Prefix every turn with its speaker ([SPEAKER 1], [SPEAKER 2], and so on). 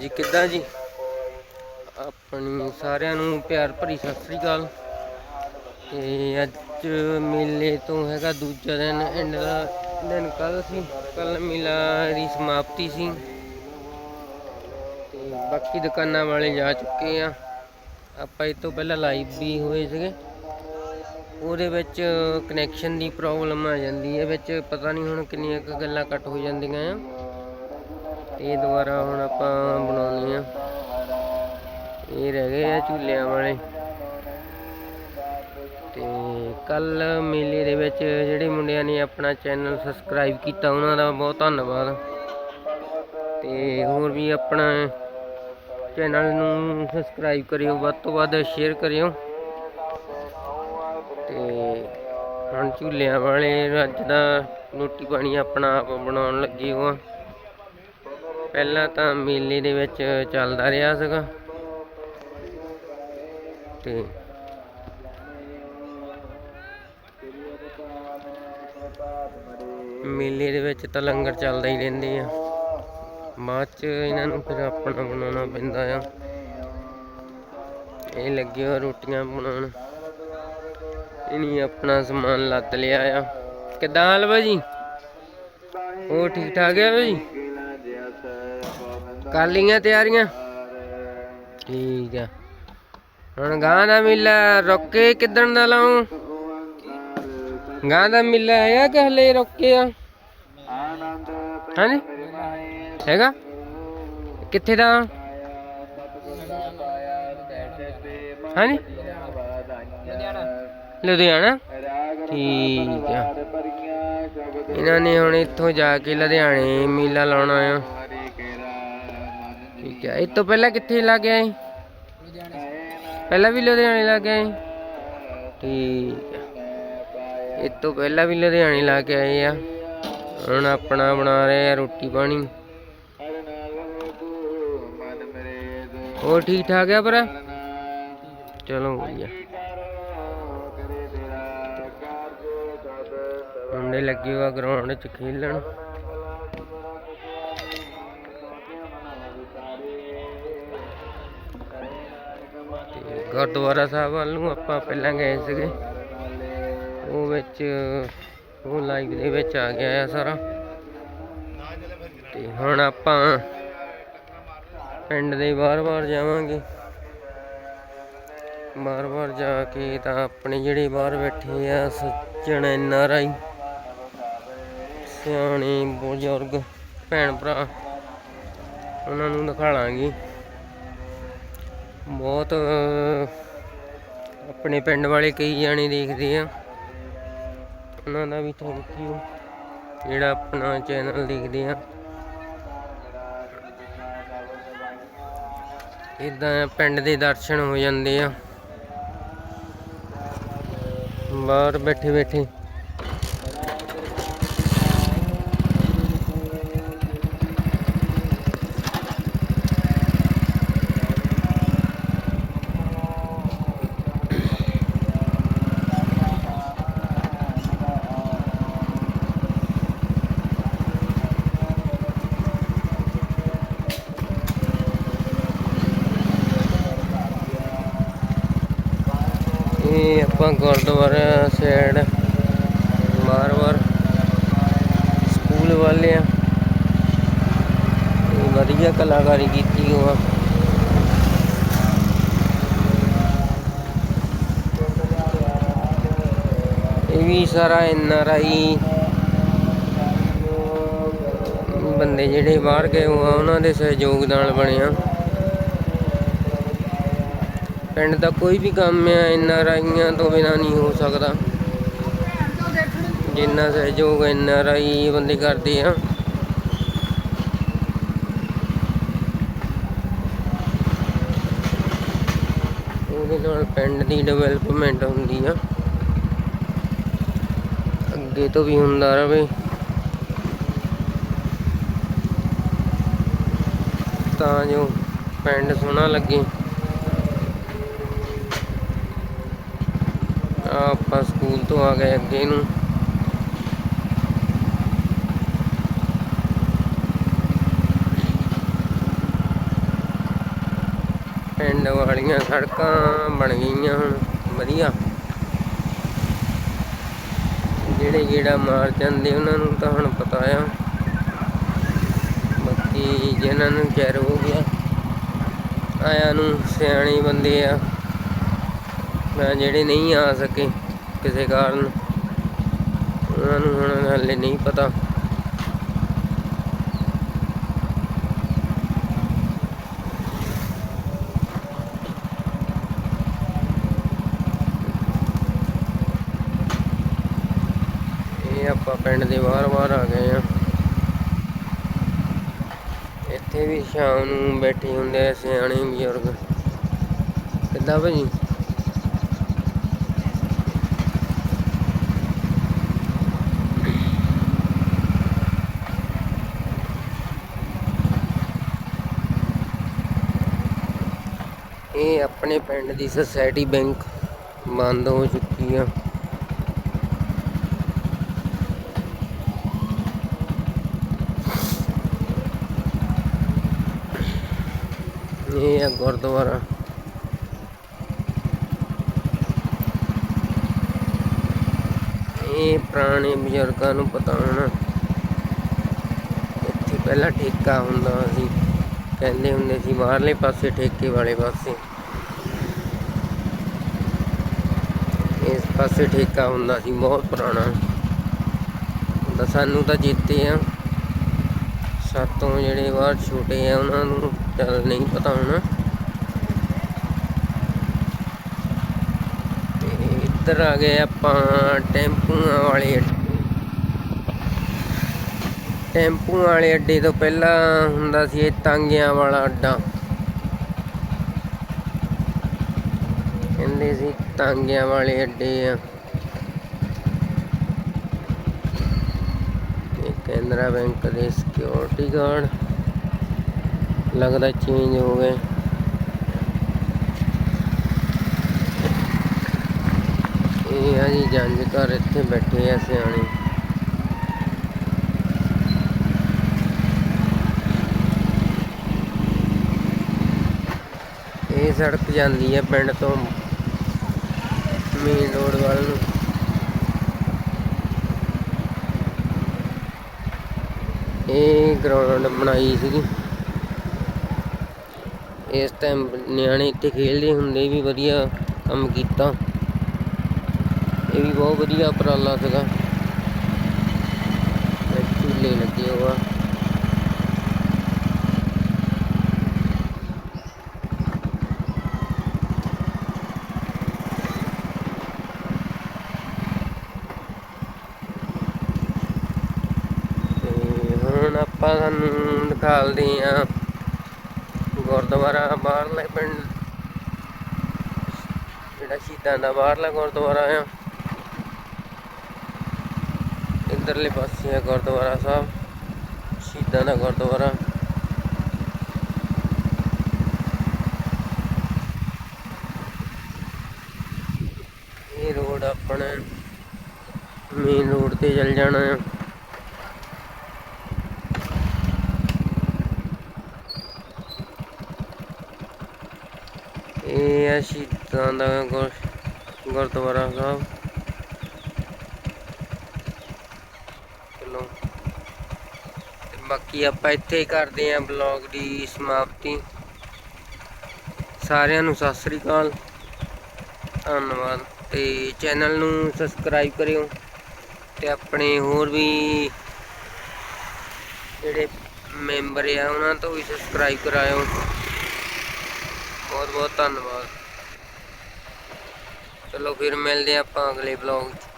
[SPEAKER 1] ਹਾਂਜੀ, ਕਿੱਦਾਂ ਜੀ? ਆਪਣੀ ਸਾਰਿਆਂ ਨੂੰ ਪਿਆਰ ਭਰੀ ਸਤਿ ਸ੍ਰੀ ਅਕਾਲ। ਤੇ ਅੱਜ ਮੇਲੇ ਤੋਂ ਹੈਗਾ ਦੂਜਾ ਦਿਨ ਐਂਡ ਦਾ ਦਿਨ ਕੱਲ ਸੀ। ਕੱਲ ਮੇਲਾ ਦੀ ਸਮਾਪਤੀ ਸੀ। ਤੇ ਬਾਕੀ ਦੁਕਾਨਾਂ ਵਾਲੇ ਜਾ ਚੁੱਕੇ ਆ। ਆਪਾਂ ਇਹ ਤੋਂ ਪਹਿਲਾਂ ਲਾਈਵ ਵੀ ਹੋਏ ਸੀਗੇ। ਉਹਦੇ ਵਿੱਚ ਕਨੈਕਸ਼ਨ ਦੀ ਪ੍ਰੋਬਲਮ ਆ ਜਾਂਦੀ ਹੈ, ਵਿੱਚ ਪਤਾ ਨਹੀਂ ਹੁਣ ਕਿੰਨੀਆਂ ਕੁ ਗੱਲਾਂ ਕੱਟ ਹੋ ਜਾਂਦੀਆਂ ਆ। ਇਹ ਦੁਬਾਰਾ ਹੁਣ ਆਪਾਂ ਬਣਾਉਣੀ ਆ ਇਹ ਰਹਿ ਗਏ ਆ ਝੂਲਿਆਂ ਵਾਲੇ। ਤੇ ਕੱਲ ਮੇਲੇ ਦੇ ਵਿੱਚ ਜਿਹੜੇ ਮੁੰਡਿਆਂ ਨੇ ਆਪਣਾ ਚੈਨਲ ਸਬਸਕ੍ਰਾਈਬ ਕੀਤਾ, ਉਹਨਾਂ ਦਾ ਬਹੁਤ ਧੰਨਵਾਦ। ਤੇ ਹੋਰ ਵੀ ਆਪਣਾ ਚੈਨਲ ਨੂੰ ਸਬਸਕ੍ਰਾਈਬ ਕਰਿਓ, ਵੱਧ ਤੋਂ ਵੱਧ ਸ਼ੇਅਰ ਕਰਿਓ। ਤੇ ਹੁਣ ਝੂਲਿਆਂ ਵਾਲੇ ਅੱਜ ਦਾ ਰੋਟੀ ਪਾਣੀ ਆਪਣਾ ਆਪ ਬਣਾਉਣ ਲੱਗੇ ਹੋ। ਪਹਿਲਾਂ ਤਾਂ ਮੇਲੇ ਦੇ ਵਿੱਚ ਚੱਲਦਾ ਰਿਹਾ ਸੀਗਾ। ਤੇ ਮੇਲੇ ਦੇ ਵਿੱਚ ਤਾਂ ਲੰਗਰ ਚੱਲਦਾ ਹੀ ਰਹਿੰਦੇ ਆ। ਬਾਅਦ ਚ ਇਹਨਾਂ ਨੂੰ ਫਿਰ ਆਪਣਾ ਬਣਾਉਣਾ ਪੈਂਦਾ ਆ। ਇਹ ਲੱਗੇ ਹੋ ਰੋਟੀਆਂ ਬਣਾਉਣ। ਇਨੀ ਆਪਣਾ ਸਮਾਨ ਲੱਦ ਲਿਆ ਆ। ਕਿੱਦਾਂ ਹਾਲ ਭਾਜੀ ਉਹ ਠੀਕ ਠਾਕ ਆ ਭਾਜੀ ਕਰ ਲਈਆਂ ਤਿਆਰੀਆਂ। ਠੀਕ ਆ। ਹੁਣ ਗਾਂ ਦਾ ਮੇਲਾ ਰੁੱਕੇ ਕਿੱਦਣ ਦਾ ਲਾਉਂ? ਗਾਂ ਦਾ ਮੇਲਾ ਹੈਗਾ ਕਿ ਹਲੇ ਰੁੱਕੇ ਆ? ਹਾਂਜੀ? ਹੈਗਾ? ਕਿੱਥੇ ਦਾ? ਹਾਂਜੀ? ਲੁਧਿਆਣਾ? ਠੀਕ ਆ। ਇਹਨਾਂ ਨੇ ਹੁਣ ਇੱਥੋਂ ਜਾ ਕੇ ਲੁਧਿਆਣੇ ਮੇਲਾ ਲਾਉਣਾ ਆ। ਠੀਕ ਆ ਇਹ ਤੋਂ ਪਹਿਲਾਂ ਕਿੱਥੇ ਲੱਗ ਗਿਆ ਸੀ ਪਹਿਲਾਂ ਵੀ ਲੁਧਿਆਣੇ ਲੱਗ ਗਿਆ ਸੀ ਠੀਕ ਆ ਇਹ ਤੋਂ ਪਹਿਲਾਂ ਵੀ ਲੁਧਿਆਣੇ ਲਾ ਕੇ ਆਏ ਆ। ਹੁਣ ਆਪਣਾ ਬਣਾ ਰਹੇ ਆ ਰੋਟੀ ਪਾਣੀ। ਹੋਰ ਠੀਕ ਠਾਕ ਆ ਪਰ ਚਲੋ ਵਧੀਆ। ਮੁੰਡੇ ਲੱਗੇ ਹੋਆ ਗਰਾਊਂਡ 'ਚ ਖੇਲਣ। ਗੁਰਦੁਆਰਾ ਸਾਹਿਬ ਵੱਲ ਨੂੰ ਆਪਾਂ ਪਹਿਲਾਂ ਗਏ ਸੀਗੇ। ਉਹ ਵਿੱਚ, ਉਹ ਲਾਈਵ ਦੇ ਵਿੱਚ ਆ ਗਿਆ ਆ ਸਾਰਾ। ਤੇ ਹੁਣ ਆਪਾਂ ਪਿੰਡ ਦੇ ਬਾਰ-ਬਾਰ ਜਾਵਾਂਗੇ। ਬਾਰ-ਬਾਰ ਜਾ ਕੇ ਤਾਂ ਆਪਣੇ ਜਿਹੜੇ ਬਾਹਰ ਬੈਠੇ ਆ, ਸੱਜਣ ਐਨਆਰਆਈ ਸਿਆਣੇ ਬਜ਼ੁਰਗ, ਭੈਣ ਭਰਾ, ਉਹਨਾਂ ਨੂੰ ਦਿਖਾਲਾਂਗੇ ਬਹੁਤ, ਆਪਣੇ ਪਿੰਡ ਵਾਲੇ ਕਈ ਜਾਣੇ ਦੇਖਦੇ ਆ। ਉਹਨਾਂ ਦਾ ਵੀ ਥੈਂਕ ਯੂ ਜਿਹੜਾ ਆਪਣਾ ਚੈਨਲ ਦੇਖਦੇ ਆ। ਇਦਾਂ ਪਿੰਡ ਦੇ ਦਰਸ਼ਨ ਹੋ ਜਾਂਦੇ ਆ। ਬਾਹਰ ਬੈਠੇ ਬੈਠੇ ਆਪਾਂ ਗੁਰਦੁਆਰਾ ਸਾਈਡ ਬਾਰ-ਬਾਰ ਸਕੂਲ ਵਾਲੇ ਆ। ਵਧੀਆ ਕਲਾਕਾਰੀ ਕੀਤੀ ਹੋਆ ਇਹ ਵੀ ਸਾਰਾ ਐਨ ਆਰ ਆਈ ਬੰਦੇ ਜਿਹੜੇ ਬਾਹਰ ਗਏ ਹੋਆ ਉਹਨਾਂ ਦੇ ਸਹਿਯੋਗ ਨਾਲ ਬਣਿਆ। ਪਿੰਡ ਦਾ ਕੋਈ ਵੀ ਕੰਮ ਆ ਐਨ ਆਰ ਆਈਆਂ ਤੋਂ ਬਿਨਾ ਨਹੀਂ ਹੋ ਸਕਦਾ। ਜਿੰਨਾ ਸਹਿਯੋਗ ਐਨ ਆਰ ਆਈ ਬੰਦੇ ਕਰਦੇ ਆ। ਉਹਦੇ ਨਾਲ ਪਿੰਡ ਦੀ ਡਿਵੈਲਪਮੈਂਟ ਹੁੰਦੀ ਆ। ਅੱਗੇ ਤੋਂ ਵੀ ਹੁੰਦਾ ਰਵੇ। ਤਾਂ ਜੋ ਪਿੰਡ ਸੋਹਣਾ ਲੱਗੇ। ਆਪਾਂ ਸਕੂਲ ਤੋਂ ਆ ਗਏ ਅੱਗੇ ਨੂੰ। ਪਿੰਡ ਵਾਲੀਆਂ ਸੜਕਾਂ ਬਣ ਗਈਆਂ ਹੁਣ, ਵਧੀਆ। ਜਿਹੜੇ ਜਿਹੜਾ ਮਾਰ ਜਾਂਦੇ ਉਹਨਾਂ ਨੂੰ ਤਾਂ ਹੁਣ ਪਤਾ ਆ। ਬਾਕੀ ਜਿਹਨਾਂ ਨੂੰ ਚਿਰ ਹੋ ਗਿਆ, ਆਇਆ ਨੂੰ ਸਿਆਣੇ ਬੰਦੇ ਆ। ਮੈਂ ਜਿਹੜੇ ਨਹੀਂ ਆ ਸਕੇ ਕਿਸੇ ਕਾਰਨ, ਉਹਨਾਂ ਨੂੰ ਹੁਣ ਹਾਲੇ ਨਹੀਂ ਪਤਾ। ਇਹ ਆਪਾਂ ਪਿੰਡ ਦੇ ਬਾਹਰ-ਬਾਹਰ ਆ ਗਏ ਆ ਇੱਥੇ ਵੀ ਸ਼ਾਮ ਨੂੰ ਬੈਠੇ ਹੁੰਦੇ ਆ ਸਿਆਣੇ ਬਜ਼ੁਰਗ। ਕਿੱਦਾਂ ਭਾਜੀ? ਇਹ ਆਪਣੇ ਪਿੰਡ ਦੀ ਸੋਸਾਇਟੀ ਬੈਂਕ ਬੰਦ ਹੋ ਚੁੱਕੀ ਆ। ਇਹ ਆ ਗੁਰਦੁਆਰਾ। ਇਹ ਪੁਰਾਣੇ ਬਜ਼ੁਰਗਾਂ ਨੂੰ ਪਤਾ ਹੋਣਾ ਇੱਥੇ ਪਹਿਲਾਂ ਠੇਕਾ ਹੁੰਦਾ ਸੀ। ਕਹਿੰਦੇ ਹੁੰਦੇ ਸੀ, ਬਾਹਰਲੇ ਪਾਸੇ ਠੇਕੇ ਵਾਲੇ ਪਾਸੇ ਇਸ ਪਾਸੇ ਠੇਕਾ ਹੁੰਦਾ ਸੀ, ਬਹੁਤ ਪੁਰਾਣਾ। ਤਾਂ ਸਾਨੂੰ ਤਾਂ ਜਿੱਤੇ ਆ, ਸਾਤੋਂ ਜਿਹੜੇ ਬਾਹਰ ਛੋਟੇ ਆ, ਉਹਨਾਂ ਨੂੰ ਚੱਲ ਨਹੀਂ ਪਤਾ ਹੋਣਾ। ਇੱਧਰ ਆ ਗਏ ਆਪਾਂ ਟੈਂਪੂਆਂ ਵਾਲੇ ਅੱਡੇ। ਟੈਂਪੂਆਂ ਵਾਲੇ ਅੱਡੇ ਤੋਂ ਪਹਿਲਾਂ ਹੁੰਦਾ ਸੀ ਇਹ ਤਾਂਗਿਆਂ ਵਾਲਾ ਅੱਡਾ। ਕਹਿੰਦੇ ਸੀ, ਤਾਂਗਿਆਂ ਵਾਲੇ ਅੱਡੇ ਆ। ਇਹ ਕੇਨਰਾ ਬੈਂਕ ਦੇ ਸਿਕਿਉਰਿਟੀ ਗਾਰਡ ਲੱਗਦਾ ਚੇਂਜ ਹੋ ਗਏ। ਇਹ ਆ ਜੀ ਜੰਜ ਘਰ ਇੱਥੇ ਬੈਠੇ ਆ ਸਿਆਣੇ। ਇਹ ਸੜਕ ਜਾਂਦੀ ਹੈ ਪਿੰਡ ਤੋਂ ਮੇਨ ਰੋਡ ਵੱਲ ਨੂੰ। ਇਹ ਗਰਾਊਂਡ ਬਣਾਈ ਸੀਗੀ। ਇਸ ਟਾਈਮ ਨਿਆਣੇ ਇੱਥੇ ਖੇਡਦੇ ਹੁੰਦੇ ਵੀ ਵਧੀਆ ਕੰਮ ਕੀਤਾ। ਇਹ ਵੀ ਬਹੁਤ ਵਧੀਆ ਉਪਰਾਲਾ ਸੀਗਾ। ਝੂਲੇ ਲੱਗੇ ਹੋਆ ਤੇ ਹੁਣ ਆਪਾਂ ਤੁਹਾਨੂੰ ਦਿਖਾਲਦੇ ਆ ਗੁਰਦੁਆਰਾ ਬਾਹਰਲੇ ਪਿੰਡ। ਜਿਹੜਾ ਸ਼ਹੀਦਾਂ ਦਾ ਬਾਹਰਲਾ ਗੁਰਦੁਆਰਾ ਆ। ਇਧਰਲੇ ਪਾਸੇ ਆ ਗੁਰਦੁਆਰਾ ਸਾਹਿਬ, ਸ਼ਹੀਦਾਂ ਦਾ ਗੁਰਦੁਆਰਾ। ਇਹ ਰੋਡ ਆਪਣਾ ਮੇਨ ਰੋਡ ਤੇ ਚੱਲ ਜਾਣਾ ਆ ਇਹ ਹੈ ਸ਼ਹੀਦਾਂ ਦਾ ਗੁਰ, ਗੁਰਦੁਆਰਾ ਸਾਹਿਬ। ਚਲੋ। ਤੇ ਬਾਕੀ ਆਪਾਂ ਇੱਥੇ ਹੀ ਕਰਦੇ ਆਂ ਬਲੌਗ ਦੀ ਸਮਾਪਤੀ। ਸਾਰਿਆਂ ਨੂੰ ਸਤਿ ਸ੍ਰੀ ਅਕਾਲ। ਧੰਨਵਾਦ। ਤੇ ਚੈਨਲ ਨੂੰ ਸਬਸਕ੍ਰਾਈਬ ਕਰਿਓ। ਤੇ ਆਪਣੇ ਹੋਰ ਵੀ ਜਿਹੜੇ ਮੈਂਬਰ ਆ, ਉਹਨਾਂ ਤੋਂ ਵੀ ਸਬਸਕ੍ਰਾਈਬ ਕਰਾਇਓ। ਬਹੁਤ ਬਹੁਤ ਧੰਨਵਾਦ। ਚਲੋ ਫਿਰ ਮਿਲਦੇ ਹਾਂ ਆਪਾਂ ਅਗਲੇ ਵਲੌਗ 'ਚ